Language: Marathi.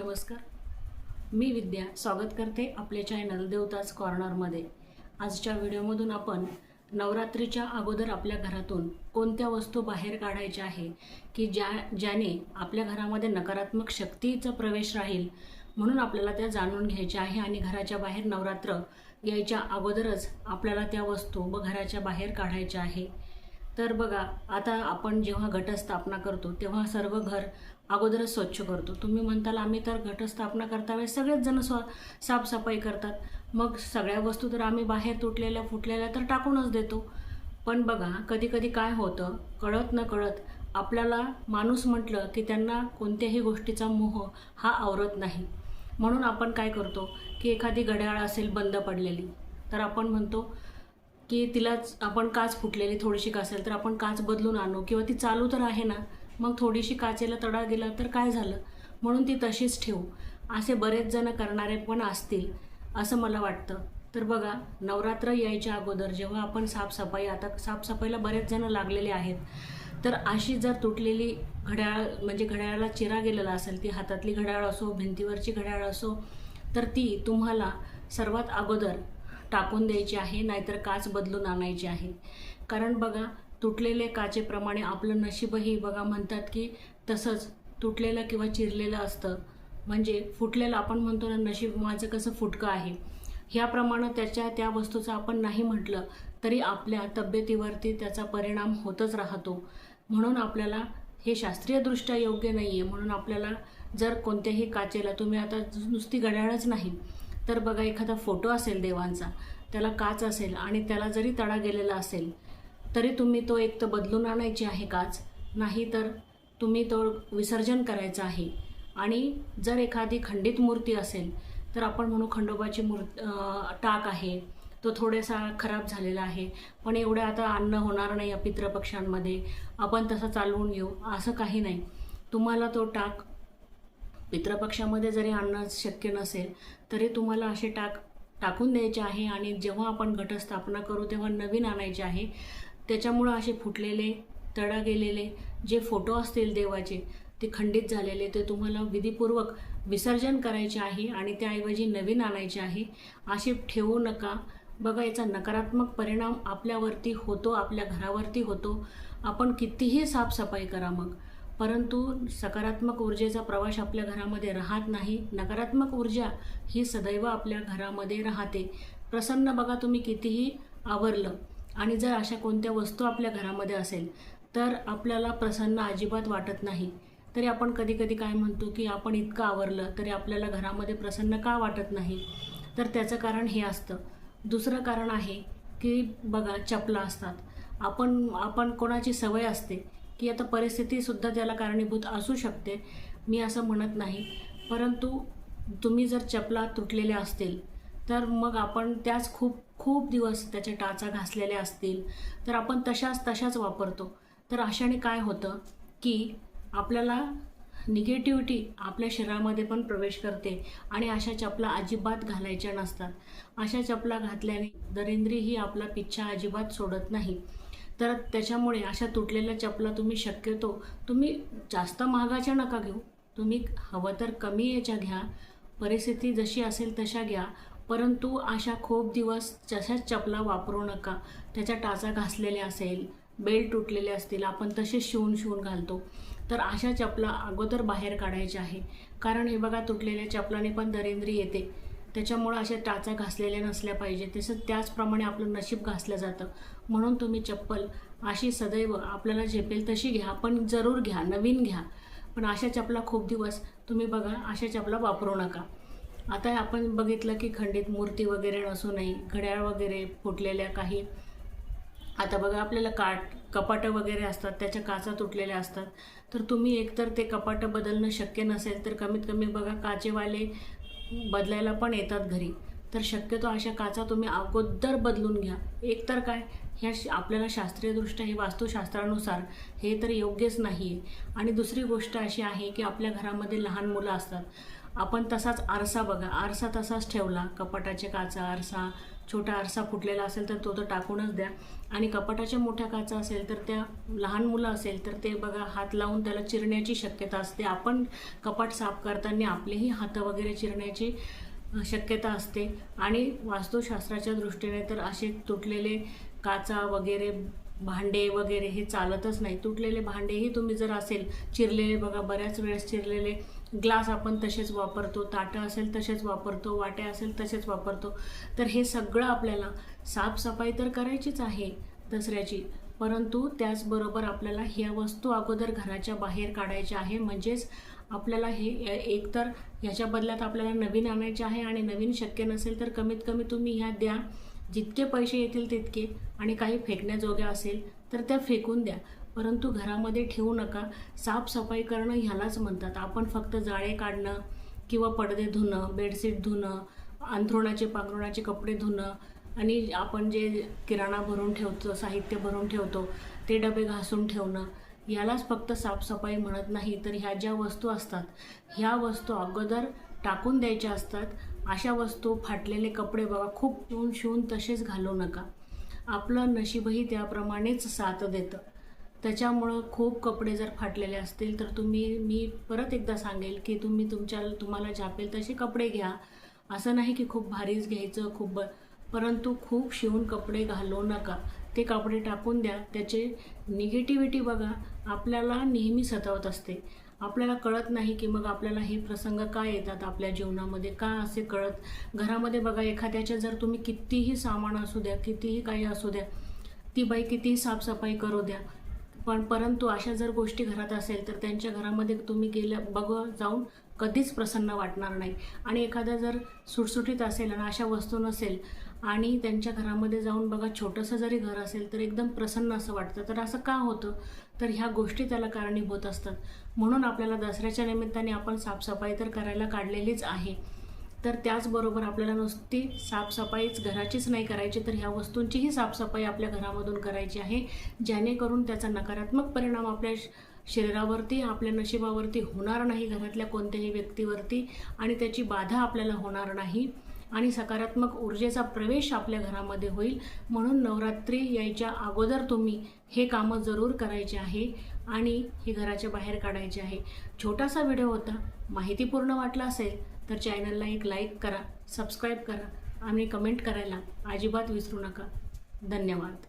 नमस्कार. मी विद्या स्वागत करते आपल्या चॅनल देवताज कॉर्नरमध्ये आजच्या व्हिडिओमधून आपण नवरात्रीच्या अगोदर आपल्या घरातून कोणत्या वस्तू बाहेर काढायच्या आहे की ज्या ज्याने आपल्या घरामध्ये नकारात्मक शक्तीचा प्रवेश राहील म्हणून आपल्याला त्या जाणून घ्यायच्या आहे आणि घराच्या बाहेर नवरात्र यायच्या अगोदरच आपल्याला त्या वस्तू व घराच्या बाहेर काढायच्या आहे. तर बघा आता आपण जेव्हा घटस्थापना करतो तेव्हा सर्व घर अगोदरच स्वच्छ करतो. तुम्ही म्हणताल आम्ही तर घटस्थापना करता वेळेस सगळेच जण स्व साफसफाई करतात. मग सगळ्या वस्तू तर आम्ही बाहेर तुटलेल्या फुटलेल्या तर टाकूनच देतो. पण बघा कधी कधी काय होतं कळत न कळत आपल्याला माणूस म्हटलं की त्यांना कोणत्याही गोष्टीचा मोह हा आवरत नाही. म्हणून आपण काय करतो की एखादी घड्याळ असेल बंद पडलेली तर आपण म्हणतो की तिलाच आपण काच फुटलेली थोडीशी असेल तर आपण काच बदलून आणू किंवा ती चालू तर आहे ना मग थोडीशी काचेला तडा गेला तर काय झालं? म्हणून ती तशीच ठेवू. असे बरेच जण करणारे पण असतील असं मला वाटतं. तर बघा नवरात्र यायच्या अगोदर जेव्हा आपण साफसफाई आता साफसफाईला बरेच जण लागलेले आहेत. तर अशी जर तुटलेली घड्याळ म्हणजे घड्याळाला चिरा गेलेला असेल ती हातातली घड्याळ असो भिंतीवरची घड्याळ असो तर ती तुम्हाला सर्वात अगोदर टाकून द्यायची आहे नाहीतर काच बदलून आणायची आहे. कारण बघा तुटलेले काचेप्रमाणे आपलं नशीबही बघा म्हणतात की तसंच तुटलेलं किंवा चिरलेलं असतं. म्हणजे फुटलेलं आपण म्हणतो ना नशीब माझं कसं फुटकं आहे? ह्याप्रमाणे त्याच्या त्या वस्तूचं आपण नाही म्हटलं तरी आपल्या तब्येतीवरती त्याचा परिणाम होतच राहतो. म्हणून आपल्याला हे शास्त्रीयदृष्ट्या योग्य नाही आहे म्हणून आपल्याला जर कोणत्याही काचेला तुम्ही आता नुसती घड्याळच नाही तर बघा एखादा फोटो असेल देवांचा त्याला काच असेल आणि त्याला जरी तडा गेलेला असेल तरी तुम्ही तो एक तर बदलून आणायची आहे काच नाही तर तुम्ही तो विसर्जन करायचा आहे. आणि जर एखादी खंडित मूर्ती असेल तर आपण म्हणू खंडोबाची मूर् टाक आहे तो थोडासा खराब झालेला आहे पण एवढं आता अन्न होणार नाही या पितृपक्षांमध्ये आपण तसं चालवून घेऊ असं काही नाही. तुम्हाला तो टाक पितृपक्षामध्ये जरी आणणं शक्य नसेल तरी तुम्हाला असे टाक टाकून द्यायचे आहे आणि जेव्हा आपण घटस्थापना करू तेव्हा नवीन आणायचे आहे. त्याच्यामुळं असे फुटलेले तडा गेलेले जे फोटो असतील देवाचे ते खंडित झालेले ते तुम्हाला विधीपूर्वक विसर्जन करायचे आहे आणि त्याऐवजी नवीन आणायचे आहे असे ठेवू नका. बघा याचा नकारात्मक परिणाम आपल्यावरती होतो आपल्या घरावरती होतो. आपण कितीही साफसफाई करा मग. परंतु सकारात्मक ऊर्जेचा प्रवास आपल्या घरामध्ये राहत नाही. नकारात्मक ऊर्जा ही सदैव आपल्या घरामध्ये राहते. प्रसन्न बघा तुम्ही कितीही आवरलं आणि जर अशा कोणत्या वस्तू आपल्या घरामध्ये असेल तर आपल्याला प्रसन्न अजिबात वाटत नाही. तरी आपण कधी कधी काय म्हणतो की आपण इतकं आवरलं तरी आपल्याला घरामध्ये प्रसन्न का वाटत नाही? तर त्याचं कारण हे असतं. दुसरं कारण आहे की बघा चपला असतात. आपण आपण कोणाची सवय असते की आता परिस्थितीसुद्धा त्याला कारणीभूत असू शकते. मी असं म्हणत नाही. परंतु तुम्ही जर चपला तुटलेल्या असतील तर मग आपण त्याच खूप खूप दिवस त्याच्या टाचा घासलेल्या असतील तर आपण तशाच तशाच वापरतो. तर अशाने काय होतं की आपल्याला निगेटिव्हिटी आपल्या शरीरामध्ये पण प्रवेश करते आणि अशा चपला अजिबात घालायच्या नसतात. अशा चपला घातल्याने दरिंद्री ही आपला पिच्छा अजिबात सोडत नाही. तर त्याच्यामुळे अशा तुटलेल्या चपला तुम्ही शक्यतो तुम्ही जास्त महागाच्या नका घेऊ. तुम्ही हवं तर कमी याच्या घ्या. परिस्थिती जशी असेल तशा घ्या. परंतु अशा खूप दिवस जशाच चपला वापरू नका. त्याच्या टाचा घासलेल्या असेल बेल्ट तुटलेले असतील आपण तसेच शिवून शिवून घालतो. तर अशा चपला अगोदर बाहेर काढायच्या आहे. कारण हे बघा तुटलेल्या चपलाने पण दरिंद्री येते. त्याच्यामुळं अशा टाचा घासलेल्या नसल्या पाहिजे. तसंच त्याचप्रमाणे आपलं नशीब घासलं जातं. म्हणून तुम्ही चप्पल अशी सदैव आपल्याला झेपेल तशी घ्या पण जरूर घ्या नवीन घ्या. पण अशा चपला खूप दिवस तुम्ही बघा अशा चपला वापरू नका. आता आपण बघितलं की खंडित मूर्ती वगैरे नसूनही घड्याळ वगैरे फुटलेल्या काही आता बघा आपल्याला काट कपाटं वगैरे असतात त्याच्या काचा तुटलेल्या असतात. तर तुम्ही एकतर ते कपाटं बदलणं शक्य नसेल तर कमीत कमी बघा काचेवाले बदलायला पण येतात घरी. तर शक्यतो अशा काचा तुम्ही अगोदर बदलून घ्या. एकतर काय ह्या श- आपल्याला शास्त्रीयदृष्ट्या हे वास्तुशास्त्रानुसार हे तर योग्यच नाही आहे आणि दुसरी गोष्ट अशी आहे की आपल्या घरामध्ये लहान मुलं असतात. आपण तसाच आरसा बघा. आरसा तसाच ठेवला. कपाटाचे काचा आरसा छोटा आरसा फुटलेला असेल तर तो तर टाकूनच द्या. आणि कपाटाच्या मोठ्या काचा असेल तर त्या लहान मुलं असेल तर ते बघा हात लावून त्याला चिरण्याची शक्यता असते. आपण कपाट साफ करताना आपलेही हात वगैरे चिरण्याची शक्यता असते. आणि वास्तुशास्त्राच्या दृष्टीने तर असे तुटलेले काचा वगैरे भांडे वगैरे हे चालतच नाही. तुटलेले भांडेही तुम्ही जर असेल चिरलेले बघा बऱ्याच वेळेस चिरलेले ग्लास आपण तसेच वापरतो ताटं असेल तसेच वापरतो वाट्या असेल तसेच वापरतो. तर हे सगळं आपल्याला साफसफाई तर करायचीच आहे दसऱ्याची परंतु त्याचबरोबर आपल्याला ह्या वस्तू अगोदर घराच्या बाहेर काढायच्या आहे. म्हणजेच आपल्याला हे एकतर ह्याच्या बदल्यात आपल्याला नवीन आणायचे आहे आणि नवीन शक्य नसेल तर कमीत कमी तुम्ही ह्या द्या. जितके पैसे येतील तितके आणि काही फेकण्याजोग्या असेल तर त्या फेकून द्या. परंतु घरामध्ये ठेवू नका. साफसफाई करणं ह्यालाच म्हणतात. आपण फक्त जाळे काढणं किंवा पडदे धुणं बेडशीट धुणं अंथरुणाचे पांघरुणाचे कपडे धुणं आणि आपण जे किराणा भरून ठेवतो साहित्य भरून ठेवतो ते डबे घासून ठेवणं यालाच फक्त साफसफाई म्हणत नाही. तर ह्या ज्या वस्तू असतात ह्या वस्तू अगोदर टाकून द्यायच्या असतात. अशा वस्तू फाटलेले कपडे बघा खूप शिवून शिवून तसेच घालू नका. आपलं नशीबही त्याप्रमाणेच साथ देतं. त्याच्यामुळं खूप कपडे जर फाटलेले असतील तर तुम्ही मी परत एकदा सांगेल की तुम्ही तुमच्या तुम्हाला झापेल तसे कपडे घ्या. असं नाही की खूप भारीच घ्यायचं खूप परंतु खूप शिवून कपडे घालू नका. ते कपडे टाकून द्या. त्याचे निगेटिव्हिटी बघा आपल्याला नेहमी सतावत असते. आपल्याला कळत नाही की मग आपल्याला हे प्रसंग का येतात आपल्या जीवनामध्ये का असे कळत? घरामध्ये बघा एखाद्याच्या जर तुम्ही कितीही सामान असू द्या कितीही काही असू द्या ती बाई कितीही साफसफाई करू द्या पण परंतु अशा जर गोष्टी घरात असेल तर त्यांच्या घरामध्ये तुम्ही गेल्या बघ जाऊन कधीच प्रसन्न वाटणार नाही. आणि एखादा जर सुटसुटीत असेल आणि अशा वस्तू नसेल आणि त्यांच्या घरामध्ये जाऊन बघा छोटंसं जरी घर असेल तर एकदम प्रसन्न असं वाटतं. तर असं का होतं? तर ह्या गोष्टी त्याला कारणीभूत असतात. म्हणून आपल्याला दसऱ्याच्या निमित्ताने आपण साफसफाई तर करायला काढलेलीच आहे. तर त्याचबरोबर आपल्याला नुसती साफसफाईच घराचीच नाही करायची तर ह्या वस्तूंचीही साफसफाई आपल्या घरामधून करायची आहे जेणेकरून त्याचा नकारात्मक परिणाम आपल्या श- शरीरावरती आपल्या नशिबावरती होणार नाही घरातल्या कोणत्याही व्यक्तीवरती आणि त्याची बाधा आपल्याला होणार नाही. आणि सकारात्मक ऊर्जेचा प्रवेश आपल्या घरामध्ये होईल. म्हणून नवरात्री यायच्या अगोदर तुम्ही हे कामं जरूर करायचे आहे आणि हे घराच्या बाहेर काढायचे आहे. छोटासा व्हिडिओ होता माहितीपूर्ण वाटला असेल तर चॅनलला एक लाईक करा सबस्क्राईब करा आणि कमेंट करायला अजिबात विसरू नका. धन्यवाद.